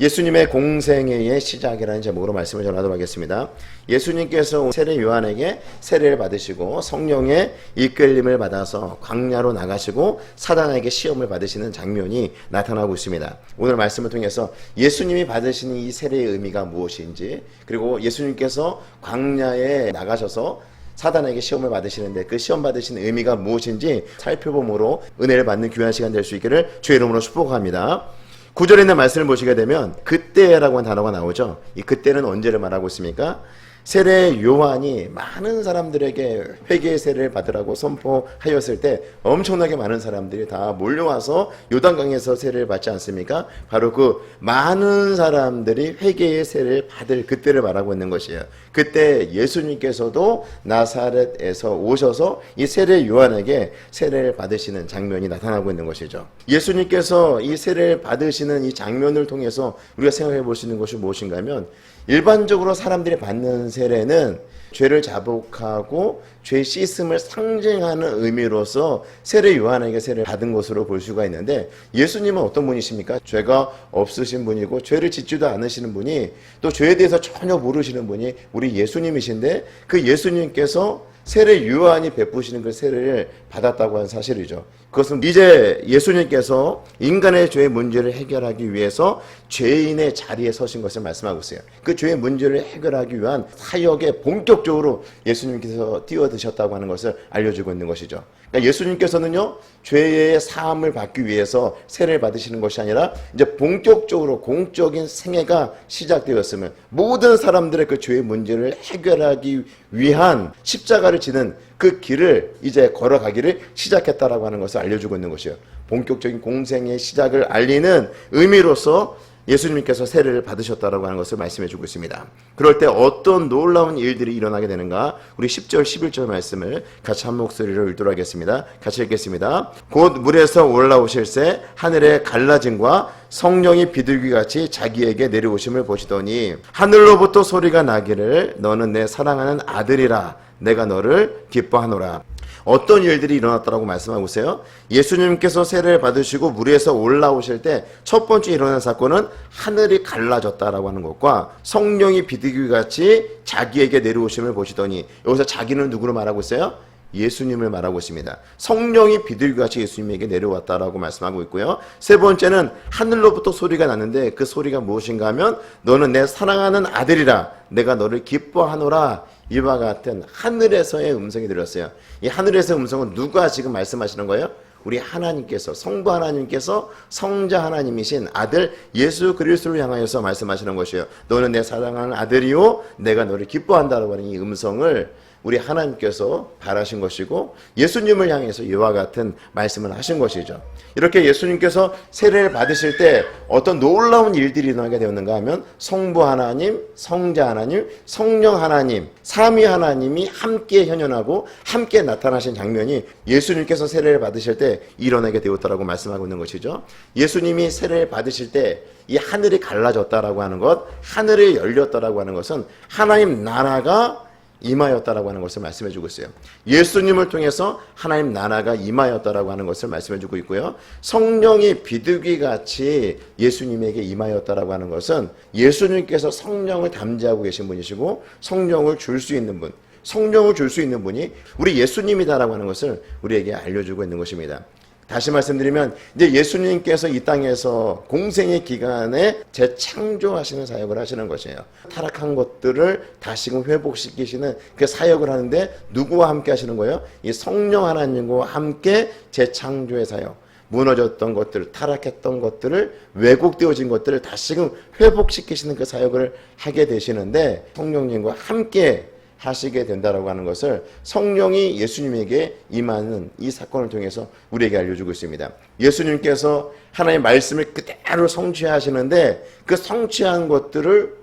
예수님의 공생애의 시작이라는 제목으로 말씀을 전하도록 하겠습니다. 예수님께서 세례 요한에게 세례를 받으시고 성령의 이끌림을 받아서 광야로 나가시고 사단에게 시험을 받으시는 장면이 나타나고 있습니다. 오늘 말씀을 통해서 예수님이 받으시는 이 세례의 의미가 무엇인지 그리고 예수님께서 광야에 나가셔서 사단에게 시험을 받으시는데 그 시험 받으시는 의미가 무엇인지 살펴봄으로 은혜를 받는 귀한 시간 될 수 있기를 주의 이름으로 축복합니다. 구절에 있는 말씀을 보시게 되면 그때라고 하는 단어가 나오죠. 이 그때는 언제를 말하고 있습니까? 세례 요한이 많은 사람들에게 회개의 세례를 받으라고 선포하였을 때 엄청나게 많은 사람들이 다 몰려와서 요단강에서 세례를 받지 않습니까? 바로 그 많은 사람들이 회개의 세례를 받을 그때를 말하고 있는 것이에요. 그때 예수님께서도 나사렛에서 오셔서 이 세례 요한에게 세례를 받으시는 장면이 나타나고 있는 것이죠. 예수님께서 이 세례를 받으시는 이 장면을 통해서 우리가 생각해 볼 수 있는 것이 무엇인가 하면 일반적으로 사람들이 받는 세례는 죄를 자복하고 죄 씻음을 상징하는 의미로서 세례 요한에게 세례를 받은 것으로 볼 수가 있는데 예수님은 어떤 분이십니까? 죄가 없으신 분이고 죄를 짓지도 않으시는 분이 또 죄에 대해서 전혀 모르시는 분이 우리 예수님이신데 그 예수님께서 세례 요한이 베푸시는 그 세례를 받았다고 하는 사실이죠. 그것은 이제 예수님께서 인간의 죄의 문제를 해결하기 위해서 죄인의 자리에 서신 것을 말씀하고 있어요. 그 죄의 문제를 해결하기 위한 사역에 본격적으로 예수님께서 뛰어드셨다고 하는 것을 알려주고 있는 것이죠. 그러니까 예수님께서는요, 죄의 사함을 받기 위해서 세례를 받으시는 것이 아니라 이제 본격적으로 공적인 생애가 시작되었으면 모든 사람들의 그 죄의 문제를 해결하기 위한 십자가를 지는 그 길을 이제 걸어가기를 시작했다라고 하는 것을 알려주고 있는 것이에요. 본격적인 공생의 시작을 알리는 의미로서 예수님께서 세례를 받으셨다라고 하는 것을 말씀해 주고 있습니다. 그럴 때 어떤 놀라운 일들이 일어나게 되는가? 우리 10절, 11절 말씀을 같이 한 목소리로 읽도록 하겠습니다. 같이 읽겠습니다. 곧 물에서 올라오실새 하늘의 갈라짐과 성령이 비둘기같이 자기에게 내려오심을 보시더니 하늘로부터 소리가 나기를 너는 내 사랑하는 아들이라 내가 너를 기뻐하노라. 어떤 일들이 일어났다고 말씀하고 있어요? 예수님께서 세례를 받으시고 물에서 올라오실 때 첫 번째 일어난 사건은 하늘이 갈라졌다라고 하는 것과 성령이 비둘기 같이 자기에게 내려오심을 보시더니 여기서 자기는 누구로 말하고 있어요? 예수님을 말하고 있습니다. 성령이 비둘기같이 예수님에게 내려왔다라고 말씀하고 있고요. 세 번째는 하늘로부터 소리가 났는데 그 소리가 무엇인가 하면 너는 내 사랑하는 아들이라 내가 너를 기뻐하노라 이와 같은 하늘에서의 음성이 들렸어요. 이 하늘에서의 음성은 누가 지금 말씀하시는 거예요? 우리 하나님께서 성부 하나님께서 성자 하나님이신 아들 예수 그리스도를 향하여서 말씀하시는 것이에요. 너는 내 사랑하는 아들이요 내가 너를 기뻐한다라고 하는 이 음성을 우리 하나님께서 바라신 것이고 예수님을 향해서 이와 같은 말씀을 하신 것이죠. 이렇게 예수님께서 세례를 받으실 때 어떤 놀라운 일들이 일어나게 되었는가 하면 성부 하나님, 성자 하나님, 성령 하나님, 삼위 하나님이 함께 현현하고 함께 나타나신 장면이 예수님께서 세례를 받으실 때 일어나게 되었다라고 말씀하고 있는 것이죠. 예수님이 세례를 받으실 때 이 하늘이 갈라졌다라고 하는 것, 하늘이 열렸다라고 하는 것은 하나님 나라가 임하였다라고 하는 것을 말씀해 주고 있어요. 예수님을 통해서 하나님 나라가 임하였다라고 하는 것을 말씀해 주고 있고요. 성령이 비둘기 같이 예수님에게 임하였다라고 하는 것은 예수님께서 성령을 담지하고 계신 분이시고 성령을 줄 수 있는 분, 성령을 줄 수 있는 분이 우리 예수님이다라고 하는 것을 우리에게 알려주고 있는 것입니다. 다시 말씀드리면 이제 예수님께서 이 땅에서 공생의 기간에 재창조하시는 사역을 하시는 것이에요. 타락한 것들을 다시금 회복시키시는 그 사역을 하는데 누구와 함께 하시는 거예요? 이 성령 하나님과 함께 재창조의 사역. 무너졌던 것들, 타락했던 것들을 왜곡되어진 것들을 다시금 회복시키시는 그 사역을 하게 되시는데 성령님과 함께 하시게 된다라고 하는 것을 성령이 예수님에게 임하는 이 사건을 통해서 우리에게 알려주고 있습니다. 예수님께서 하나님의 말씀을 그대로 성취하시는데 그 성취한 것들을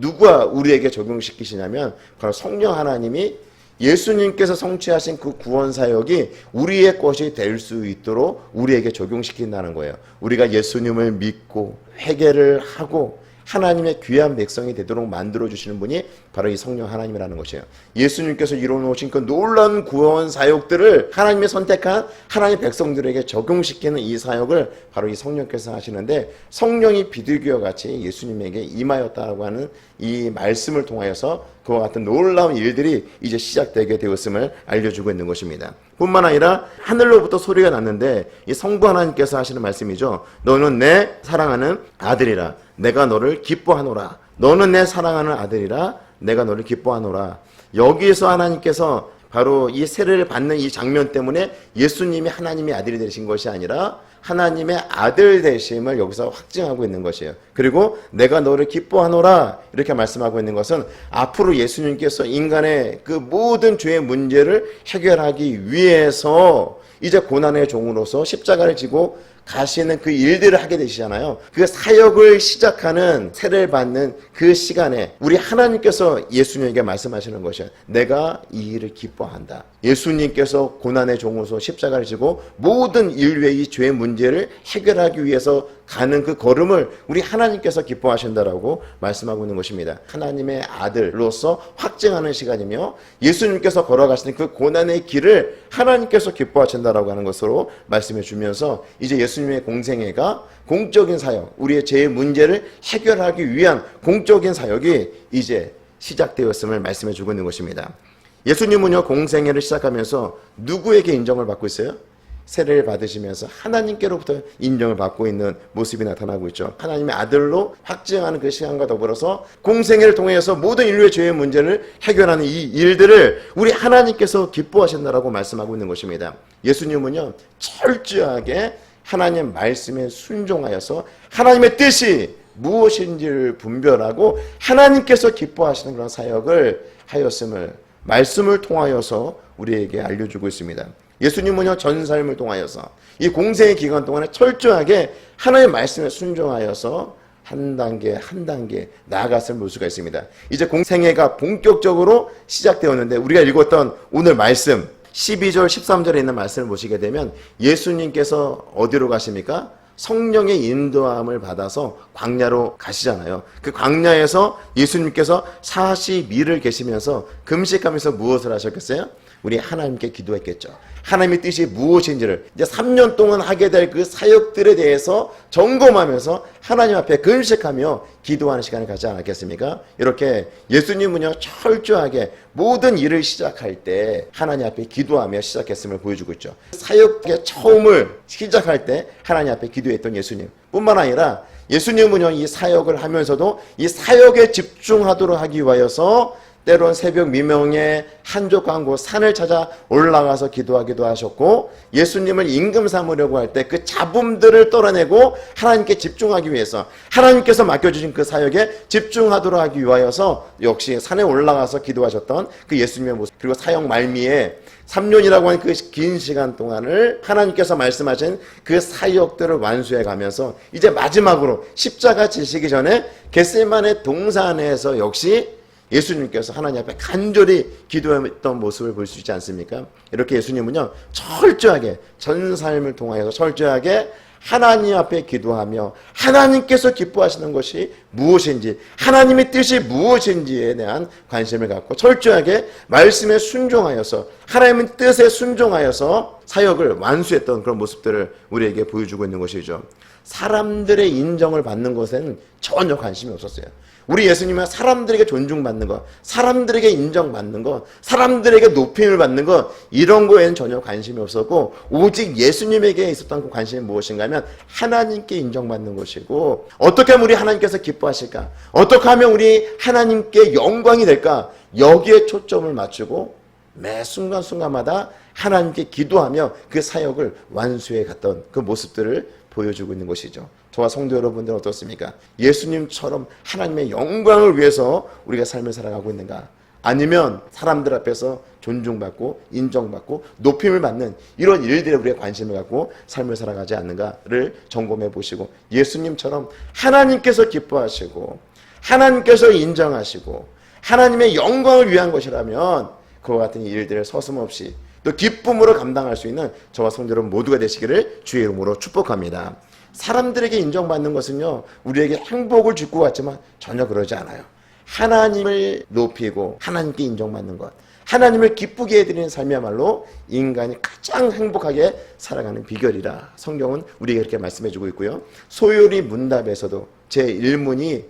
누가 우리에게 적용시키시냐면 바로 성령 하나님이 예수님께서 성취하신 그 구원 사역이 우리의 것이 될 수 있도록 우리에게 적용시킨다는 거예요. 우리가 예수님을 믿고 회개를 하고 하나님의 귀한 백성이 되도록 만들어 주시는 분이 바로 이 성령 하나님이라는 것이에요. 예수님께서 이루어 놓으신 그 놀라운 구원 사역들을 하나님의 선택한 하나님의 백성들에게 적용시키는 이 사역을 바로 이 성령께서 하시는데 성령이 비둘기와 같이 예수님에게 임하였다고 하는 이 말씀을 통하여서 그와 같은 놀라운 일들이 이제 시작되게 되었음을 알려주고 있는 것입니다. 뿐만 아니라 하늘로부터 소리가 났는데 이 성부 하나님께서 하시는 말씀이죠. 너는 내 사랑하는 아들이라 내가 너를 기뻐하노라. 너는 내 사랑하는 아들이라 내가 너를 기뻐하노라. 여기에서 하나님께서 바로 이 세례를 받는 이 장면 때문에 예수님이 하나님의 아들이 되신 것이 아니라 하나님의 아들 되심을 여기서 확증하고 있는 것이에요. 그리고 내가 너를 기뻐하노라 이렇게 말씀하고 있는 것은 앞으로 예수님께서 인간의 그 모든 죄의 문제를 해결하기 위해서 이제 고난의 종으로서 십자가를 지고 가시는 그 일들을 하게 되시잖아요. 그 사역을 시작하는 세례를 받는 그 시간에 우리 하나님께서 예수님에게 말씀하시는 것이 내가 이 일을 기뻐한다. 예수님께서 고난의 종으로서 십자가를 지고 모든 인류의 이 죄의 문제를 해결하기 위해서 가는 그 걸음을 우리 하나님께서 기뻐하신다라고 말씀하고 있는 것입니다. 하나님의 아들로서 확증하는 시간이며 예수님께서 걸어가시는 그 고난의 길을 하나님께서 기뻐하신다라고 하는 것으로 말씀해 주면서 이제 예수님의 공생애가 공적인 사역, 우리의 죄의 문제를 해결하기 위한 공적인 사역이 이제 시작되었음을 말씀해 주고 있는 것입니다. 예수님은요 공생애를 시작하면서 누구에게 인정을 받고 있어요? 세례를 받으시면서 하나님께로부터 인정을 받고 있는 모습이 나타나고 있죠. 하나님의 아들로 확증하는 그 시간과 더불어서 공생애를 통해서 모든 인류의 죄의 문제를 해결하는 이 일들을 우리 하나님께서 기뻐하신다라고 말씀하고 있는 것입니다. 예수님은요 철저하게 하나님 말씀에 순종하여서 하나님의 뜻이 무엇인지를 분별하고 하나님께서 기뻐하시는 그런 사역을 하였음을 말씀을 통하여서 우리에게 알려주고 있습니다. 예수님은요 전 삶을 통하여서 이 공생의 기간 동안에 철저하게 하나님의 말씀에 순종하여서 한 단계 한 단계 나아갔을 모습가 있습니다. 이제 공생애가 본격적으로 시작되었는데 우리가 읽었던 오늘 말씀 12절 13절에 있는 말씀을 보시게 되면 예수님께서 어디로 가십니까? 성령의 인도함을 받아서 광야로 가시잖아요. 그 광야에서 예수님께서 42를 계시면서 금식하면서 무엇을 하셨겠어요? 우리 하나님께 기도했겠죠. 하나님의 뜻이 무엇인지를 이제 3년 동안 하게 될 그 사역들에 대해서 점검하면서 하나님 앞에 금식하며 기도하는 시간을 갖지 않았겠습니까? 이렇게 예수님은요 철저하게 모든 일을 시작할 때 하나님 앞에 기도하며 시작했음을 보여주고 있죠. 사역의 처음을 시작할 때 하나님 앞에 기도했던 예수님 뿐만 아니라 예수님은요 이 사역을 하면서도 이 사역에 집중하도록 하기 위하여서 때론 새벽 미명에 한적한 곳 산을 찾아 올라가서 기도하기도 하셨고 예수님을 임금 삼으려고 할 때 그 잡음들을 떨어내고 하나님께 집중하기 위해서 하나님께서 맡겨주신 그 사역에 집중하도록 하기 위하여서 역시 산에 올라가서 기도하셨던 그 예수님의 모습 그리고 사역 말미에 3년이라고 하는 그 긴 시간 동안을 하나님께서 말씀하신 그 사역들을 완수해 가면서 이제 마지막으로 십자가 지시기 전에 겟세만의 동산에서 역시 예수님께서 하나님 앞에 간절히 기도했던 모습을 볼 수 있지 않습니까? 이렇게 예수님은요, 철저하게 전 삶을 통하여서 철저하게 하나님 앞에 기도하며 하나님께서 기뻐하시는 것이 무엇인지 하나님의 뜻이 무엇인지에 대한 관심을 갖고 철저하게 말씀에 순종하여서 하나님의 뜻에 순종하여서 사역을 완수했던 그런 모습들을 우리에게 보여주고 있는 것이죠. 사람들의 인정을 받는 것에는 전혀 관심이 없었어요. 우리 예수님은 사람들에게 존중받는 것, 사람들에게 인정받는 것, 사람들에게 높임을 받는 것, 이런 거에는 전혀 관심이 없었고, 오직 예수님에게 있었던 그 관심이 무엇인가 하면 하나님께 인정받는 것이고, 어떻게 하면 우리 하나님께서 기뻐하실까? 어떻게 하면 우리 하나님께 영광이 될까? 여기에 초점을 맞추고, 매 순간순간마다 하나님께 기도하며 그 사역을 완수해 갔던 그 모습들을 보여주고 있는 것이죠. 저와 성도 여러분들 어떻습니까? 예수님처럼 하나님의 영광을 위해서 우리가 삶을 살아가고 있는가? 아니면 사람들 앞에서 존중받고 인정받고 높임을 받는 이런 일들에 우리가 관심을 갖고 삶을 살아가지 않는가를 점검해 보시고 예수님처럼 하나님께서 기뻐하시고 하나님께서 인정하시고 하나님의 영광을 위한 것이라면 그와 같은 일들을 서슴없이 또 기쁨으로 감당할 수 있는 저와 성도 여러분 모두가 되시기를 주의 이름으로 축복합니다. 사람들에게 인정받는 것은요, 우리에게 행복을 줄 것 같지만 전혀 그러지 않아요. 하나님을 높이고 하나님께 인정받는 것. 하나님을 기쁘게 해드리는 삶이야말로 인간이 가장 행복하게 살아가는 비결이라 성경은 우리에게 이렇게 말씀해주고 있고요. 소요리 문답에서도 제 1문이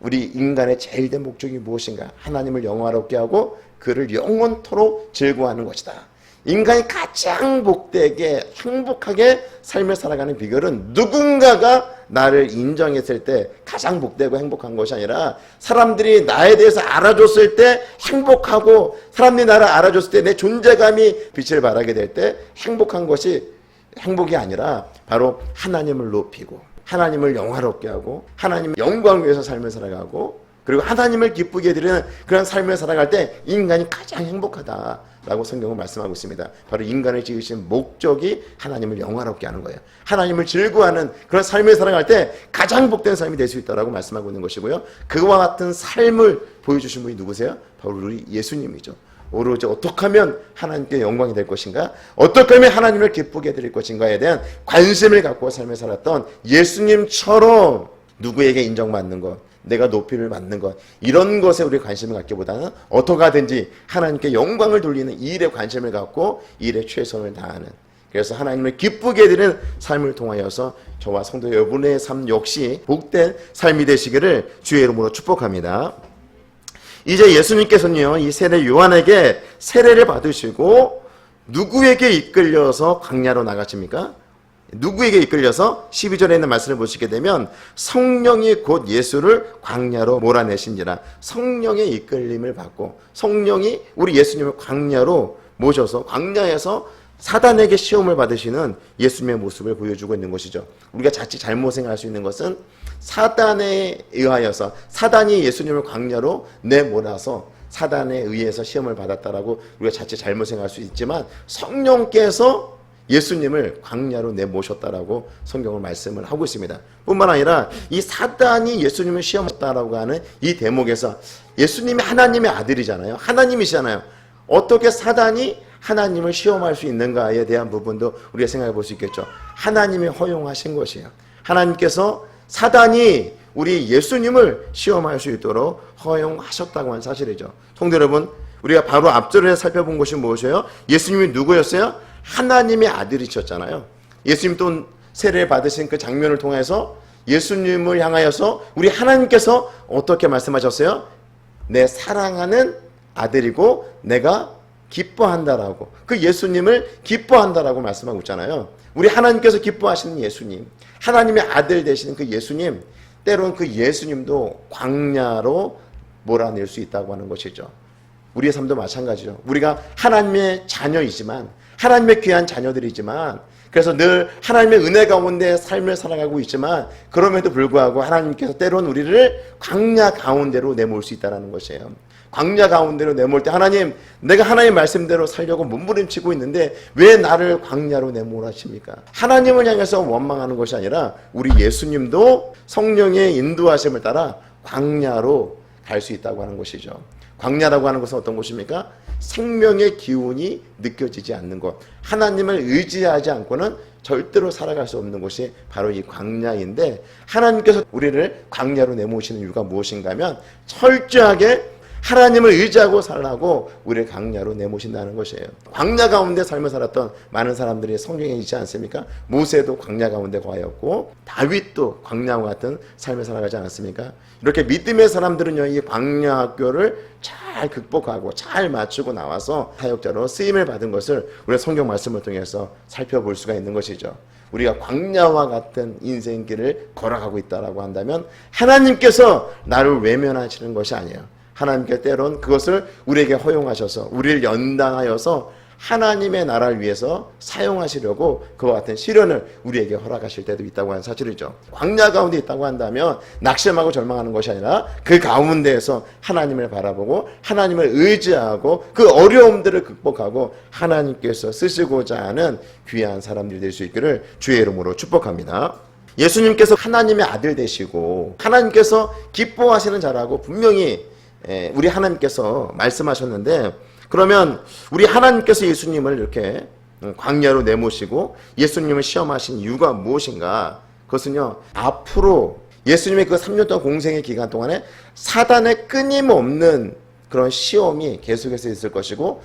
우리 인간의 제일 된 목적이 무엇인가? 하나님을 영화롭게 하고 그를 영원토록 즐거워하는 것이다. 인간이 가장 복되게 행복하게 삶을 살아가는 비결은 누군가가 나를 인정했을 때 가장 복되고 행복한 것이 아니라 사람들이 나에 대해서 알아줬을 때 행복하고 사람들이 나를 알아줬을 때 내 존재감이 빛을 발하게 될 때 행복한 것이 행복이 아니라 바로 하나님을 높이고 하나님을 영화롭게 하고 하나님의 영광을 위해서 삶을 살아가고 그리고 하나님을 기쁘게 해드리는 그런 삶을 살아갈 때 인간이 가장 행복하다 라고 성경은 말씀하고 있습니다. 바로 인간을 지으신 목적이 하나님을 영화롭게 하는 거예요. 하나님을 즐거워하는 그런 삶을 살아갈 때 가장 복된 삶이 될 수 있다라고 말씀하고 있는 것이고요. 그와 같은 삶을 보여주신 분이 누구세요? 바로 우리 예수님이죠. 오로지 어떻게 하면 하나님께 영광이 될 것인가? 어떻게 하면 하나님을 기쁘게 해드릴 것인가에 대한 관심을 갖고 삶을 살았던 예수님처럼 누구에게 인정받는 것, 내가 높이를 받는 것, 이런 것에 우리 관심을 갖기보다는 어떻게 하든지 하나님께 영광을 돌리는 이 일에 관심을 갖고 이 일에 최선을 다하는 그래서 하나님을 기쁘게 해드리는 삶을 통하여서 저와 성도 여러분의 삶 역시 복된 삶이 되시기를 주의 이름으로 축복합니다. 이제 예수님께서는요, 이 세례 요한에게 세례를 받으시고 누구에게 이끌려서 광야로 나가십니까? 누구에게 이끌려서 12절에 있는 말씀을 보시게 되면 성령이 곧 예수를 광야로 몰아내신지라 성령의 이끌림을 받고 성령이 우리 예수님을 광야로 모셔서 광야에서 사단에게 시험을 받으시는 예수님의 모습을 보여주고 있는 것이죠. 우리가 자칫 잘못 생각할 수 있는 것은 사단에 의하여서 사단이 예수님을 광야로 내몰아서 사단에 의해서 시험을 받았다라고 우리가 자칫 잘못 생각할 수 있지만 성령께서 예수님을 광야로 내모셨다라고 성경을 말씀을 하고 있습니다. 뿐만 아니라 이 사단이 예수님을 시험했다라고 하는 이 대목에서 예수님이 하나님의 아들이잖아요. 하나님이시잖아요. 어떻게 사단이 하나님을 시험할 수 있는가에 대한 부분도 우리가 생각해 볼 수 있겠죠. 하나님이 허용하신 것이에요. 하나님께서 사단이 우리 예수님을 시험할 수 있도록 허용하셨다고 하는 사실이죠. 성도 여러분, 우리가 바로 앞절에 살펴본 것이 무엇이에요? 예수님이 누구였어요? 하나님의 아들이셨잖아요. 예수님 또 세례를 받으신 그 장면을 통해서 예수님을 향하여서 우리 하나님께서 어떻게 말씀하셨어요? 내 사랑하는 아들이고 내가 기뻐한다라고 그 예수님을 기뻐한다라고 말씀하고 있잖아요. 우리 하나님께서 기뻐하시는 예수님, 하나님의 아들 되시는 그 예수님, 때론 그 예수님도 광야로 몰아낼 수 있다고 하는 것이죠. 우리의 삶도 마찬가지죠. 우리가 하나님의 자녀이지만 하나님의 귀한 자녀들이지만 그래서 늘 하나님의 은혜 가운데 삶을 살아가고 있지만 그럼에도 불구하고 하나님께서 때론 우리를 광야 가운데로 내몰 수 있다는 것이에요. 광야 가운데로 내몰 때 하나님 내가 하나님 말씀대로 살려고 몸부림치고 있는데 왜 나를 광야로 내몰아십니까? 하나님을 향해서 원망하는 것이 아니라 우리 예수님도 성령의 인도하심을 따라 광야로 갈 수 있다고 하는 것이죠. 광야라고 하는 것은 어떤 곳입니까? 생명의 기운이 느껴지지 않는 곳. 하나님을 의지하지 않고는 절대로 살아갈 수 없는 곳이 바로 이 광야인데 하나님께서 우리를 광야로 내모시는 이유가 무엇인가 하면 철저하게 하나님을 의지하고 살라고 우리를 광야로 내모신다는 것이에요. 광야 가운데 삶을 살았던 많은 사람들이 성경에 있지 않습니까? 모세도 광야 가운데 거하였고 다윗도 광야와 같은 삶을 살아가지 않았습니까? 이렇게 믿음의 사람들은요 이 광야 학교를 잘 극복하고 잘 맞추고 나와서 사역자로 쓰임을 받은 것을 우리가 성경 말씀을 통해서 살펴볼 수가 있는 것이죠. 우리가 광야와 같은 인생길을 걸어가고 있다라고 한다면 하나님께서 나를 외면하시는 것이 아니에요. 하나님께 때론 그것을 우리에게 허용하셔서 우리를 연단하여서 하나님의 나라를 위해서 사용하시려고 그와 같은 시련을 우리에게 허락하실 때도 있다고 하는 사실이죠. 광야 가운데 있다고 한다면 낙심하고 절망하는 것이 아니라 그 가운데에서 하나님을 바라보고 하나님을 의지하고 그 어려움들을 극복하고 하나님께서 쓰시고자 하는 귀한 사람들이 될 수 있기를 주의 이름으로 축복합니다. 예수님께서 하나님의 아들 되시고 하나님께서 기뻐하시는 자라고 분명히 예, 우리 하나님께서 말씀하셨는데 그러면 우리 하나님께서 예수님을 이렇게 광야로 내모시고 예수님을 시험하신 이유가 무엇인가? 그것은요, 앞으로 예수님의 그 3년 동안 공생의 기간 동안에 사단의 끊임없는 그런 시험이 계속해서 있을 것이고,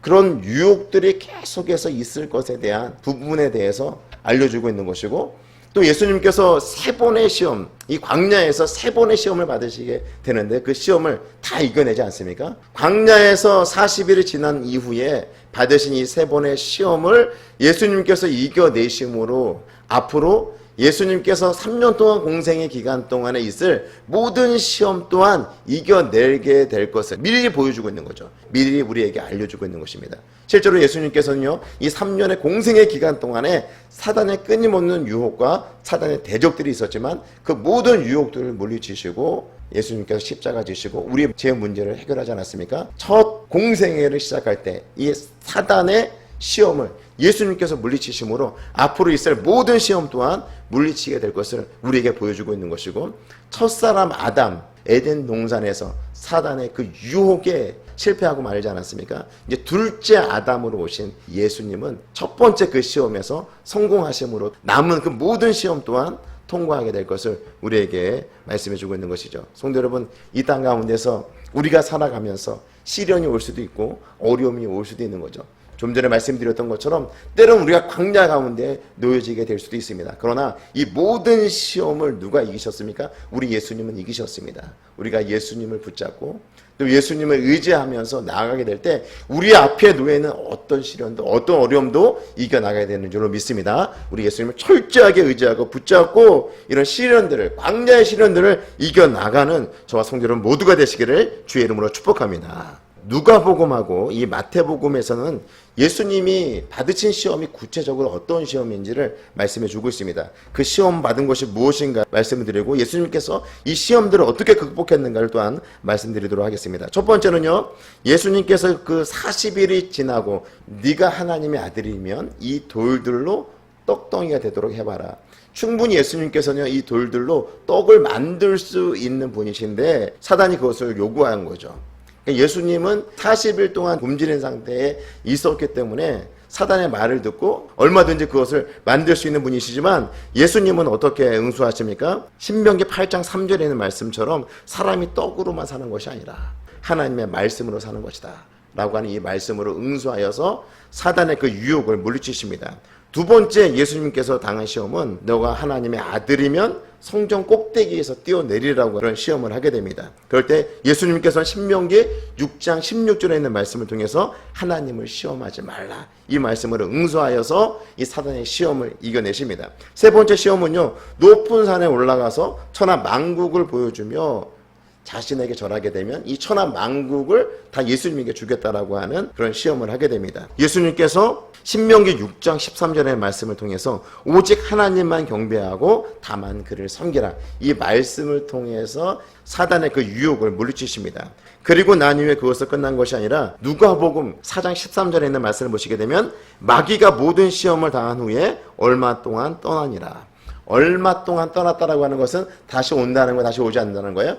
그런 유혹들이 계속해서 있을 것에 대한 부분에 대해서 알려주고 있는 것이고, 또 예수님께서 세 번의 시험, 이 광야에서 세 번의 시험을 받으시게 되는데 그 시험을 다 이겨내지 않습니까? 광야에서 40일이 지난 이후에 받으신 이 세 번의 시험을 예수님께서 이겨내심으로 앞으로 예수님께서 3년 동안 공생의 기간 동안에 있을 모든 시험 또한 이겨내게 될 것을 미리 보여주고 있는 거죠. 미리 우리에게 알려주고 있는 것입니다. 실제로 예수님께서는요, 이 3년의 공생의 기간 동안에 사단의 끊임없는 유혹과 사단의 대적들이 있었지만 그 모든 유혹들을 물리치시고 예수님께서 십자가 지시고 우리의 제 문제를 해결하지 않았습니까? 첫 공생애를 시작할 때 이 사단의 시험을 예수님께서 물리치심으로 앞으로 있을 모든 시험 또한 물리치게 될 것을 우리에게 보여주고 있는 것이고 첫사람 아담 에덴 동산에서 사단의 그 유혹에 실패하고 말지 않았습니까? 이제 둘째 아담으로 오신 예수님은 첫 번째 그 시험에서 성공하심으로 남은 그 모든 시험 또한 통과하게 될 것을 우리에게 말씀해 주고 있는 것이죠. 성도 여러분, 이 땅 가운데서 우리가 살아가면서 시련이 올 수도 있고 어려움이 올 수도 있는 거죠. 좀 전에 말씀드렸던 것처럼 때론 우리가 광야 가운데 놓여지게 될 수도 있습니다. 그러나 이 모든 시험을 누가 이기셨습니까? 우리 예수님은 이기셨습니다. 우리가 예수님을 붙잡고 또 예수님을 의지하면서 나아가게 될 때 우리 앞에 놓여 있는 어떤 시련도 어떤 어려움도 이겨 나가야 되는 줄로 믿습니다. 우리 예수님을 철저하게 의지하고 붙잡고 이런 시련들을 광야의 시련들을 이겨 나가는 저와 성도 여러분 모두가 되시기를 주의 이름으로 축복합니다. 누가복음하고 이 마태복음에서는 예수님이 받으신 시험이 구체적으로 어떤 시험인지를 말씀해 주고 있습니다. 그 시험 받은 것이 무엇인가 말씀을 드리고 예수님께서 이 시험들을 어떻게 극복했는가를 또한 말씀드리도록 하겠습니다. 첫 번째는요. 예수님께서 그 40일이 지나고 네가 하나님의 아들이면 이 돌들로 떡덩이가 되도록 해봐라. 충분히 예수님께서는 이 돌들로 떡을 만들 수 있는 분이신데 사단이 그것을 요구한 거죠. 예수님은 40일 동안 굶주린 상태에 있었기 때문에 사단의 말을 듣고 얼마든지 그것을 만들 수 있는 분이시지만 예수님은 어떻게 응수하십니까? 신명기 8장 3절에 있는 말씀처럼 사람이 떡으로만 사는 것이 아니라 하나님의 말씀으로 사는 것이다. 라고 하는 이 말씀으로 응수하여서 사단의 그 유혹을 물리치십니다. 두 번째 예수님께서 당한 시험은 너가 하나님의 아들이면 성전 꼭대기에서 뛰어내리라고 그런 시험을 하게 됩니다. 그럴 때 예수님께서는 신명기 6장 16절에 있는 말씀을 통해서 하나님을 시험하지 말라. 이 말씀으로 응수하여서 이 사단의 시험을 이겨내십니다. 세 번째 시험은요. 높은 산에 올라가서 천하 만국을 보여주며 자신에게 절하게 되면 이 천하 만국을 다 예수님에게 주겠다라고 하는 그런 시험을 하게 됩니다. 예수님께서 신명기 6장 13절의 말씀을 통해서 오직 하나님만 경배하고 다만 그를 섬기라. 이 말씀을 통해서 사단의 그 유혹을 물리치십니다. 그리고 난 이후에 그것을 끝난 것이 아니라 누가복음 4장 13절에 있는 말씀을 보시게 되면 마귀가 모든 시험을 당한 후에 얼마 동안 떠나니라. 얼마 동안 떠났다라고 하는 것은 다시 온다는 거 다시 오지 않는다는 거예요.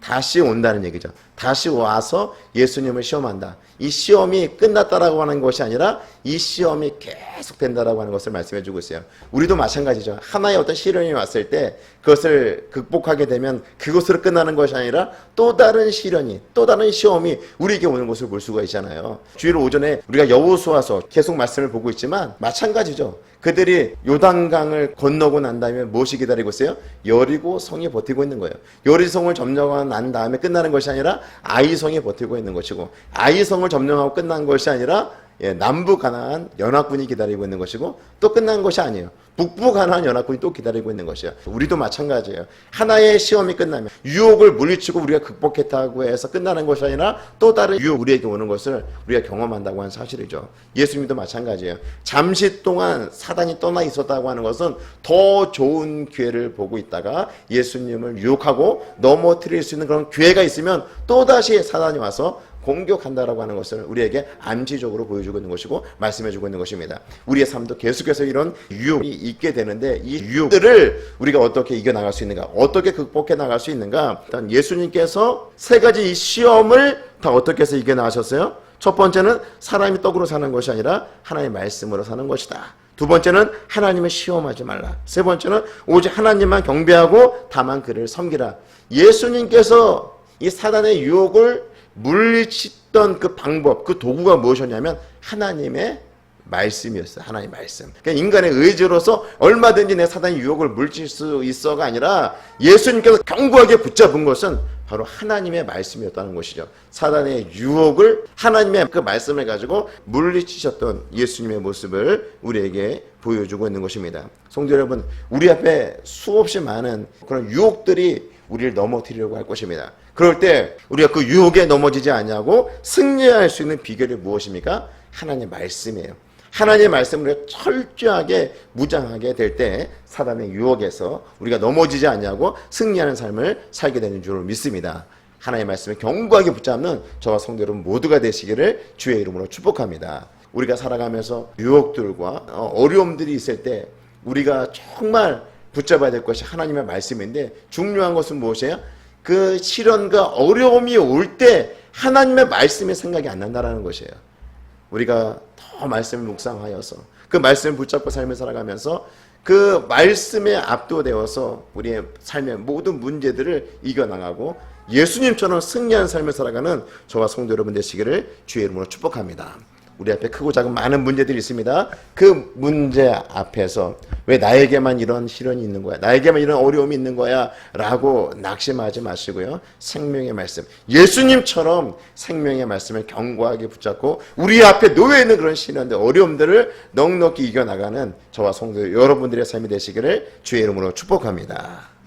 다시 온다는 얘기죠. 다시 와서 예수님을 시험한다. 이 시험이 끝났다라고 하는 것이 아니라 이 시험이 계속 된다라고 하는 것을 말씀해 주고 있어요. 우리도 마찬가지죠. 하나의 어떤 시련이 왔을 때 그것을 극복하게 되면 그것으로 끝나는 것이 아니라 또 다른 시련이 또 다른 시험이 우리에게 오는 것을 볼 수가 있잖아요. 주일 오전에 우리가 여호수아서 계속 말씀을 보고 있지만 마찬가지죠. 그들이 요단강을 건너고 난 다음에 무엇이 기다리고 있어요? 여리고 성이 버티고 있는 거예요. 여리성을 점령하고 난 다음에 끝나는 것이 아니라 아이성이 버티고 있는 것이고 아이성을 점령하고 끝난 것이 아니라 예, 남부 가나안 연합군이 기다리고 있는 것이고 또 끝난 것이 아니에요. 북부 가나안 연합군이 또 기다리고 있는 것이에요. 우리도 마찬가지예요. 하나의 시험이 끝나면 유혹을 물리치고 우리가 극복했다고 해서 끝나는 것이 아니라 또 다른 유혹 우리에게 오는 것을 우리가 경험한다고 하는 사실이죠. 예수님도 마찬가지예요. 잠시 동안 사단이 떠나 있었다고 하는 것은 더 좋은 기회를 보고 있다가 예수님을 유혹하고 넘어뜨릴 수 있는 그런 기회가 있으면 또 다시 사단이 와서 공격한다라고 하는 것을 우리에게 암시적으로 보여주고 있는 것이고 말씀해주고 있는 것입니다. 우리의 삶도 계속해서 이런 유혹이 있게 되는데 이 유혹들을 우리가 어떻게 이겨 나갈 수 있는가, 어떻게 극복해 나갈 수 있는가? 일단 예수님께서 세 가지 이 시험을 다 어떻게 해서 이겨 나가셨어요? 첫 번째는 사람이 떡으로 사는 것이 아니라 하나님의 말씀으로 사는 것이다. 두 번째는 하나님을 시험하지 말라. 세 번째는 오직 하나님만 경배하고 다만 그를 섬기라. 예수님께서 이 사단의 유혹을 물리치던 그 방법, 그 도구가 무엇이었냐면 하나님의 말씀이었어요. 하나님 말씀. 그러니까 인간의 의지로서 얼마든지 내 사단의 유혹을 물칠 수 있어가 아니라 예수님께서 견고하게 붙잡은 것은 바로 하나님의 말씀이었다는 것이죠. 사단의 유혹을 하나님의 그 말씀을 가지고 물리치셨던 예수님의 모습을 우리에게 보여주고 있는 것입니다. 성도 여러분, 우리 앞에 수없이 많은 그런 유혹들이 우리를 넘어뜨리려고 할 것입니다. 그럴 때 우리가 그 유혹에 넘어지지 않냐고 승리할 수 있는 비결이 무엇입니까? 하나님의 말씀이에요. 하나님의 말씀을 철저하게 무장하게 될 때 사단의 유혹에서 우리가 넘어지지 않냐고 승리하는 삶을 살게 되는 줄을 믿습니다. 하나님의 말씀을 견고하게 붙잡는 저와 성도 여러분 모두가 되시기를 주의 이름으로 축복합니다. 우리가 살아가면서 유혹들과 어, 어려움들이 있을 때 우리가 정말 붙잡아야 될 것이 하나님의 말씀인데 중요한 것은 무엇이에요? 그 시련과 어려움이 올 때 하나님의 말씀이 생각이 안 난다라는 것이에요. 우리가 더 말씀을 묵상하여서 그 말씀을 붙잡고 삶을 살아가면서 그 말씀에 압도되어서 우리의 삶의 모든 문제들을 이겨나가고 예수님처럼 승리한 삶을 살아가는 저와 성도 여러분 되시기를 주의 이름으로 축복합니다. 우리 앞에 크고 작은 많은 문제들이 있습니다. 그 문제 앞에서 왜 나에게만 이런 시련이 있는 거야? 나에게만 이런 어려움이 있는 거야? 라고 낙심하지 마시고요. 생명의 말씀. 예수님처럼 생명의 말씀을 견고하게 붙잡고 우리 앞에 놓여 있는 그런 시련들, 어려움들을 넉넉히 이겨나가는 저와 성도 여러분들의 삶이 되시기를 주의 이름으로 축복합니다.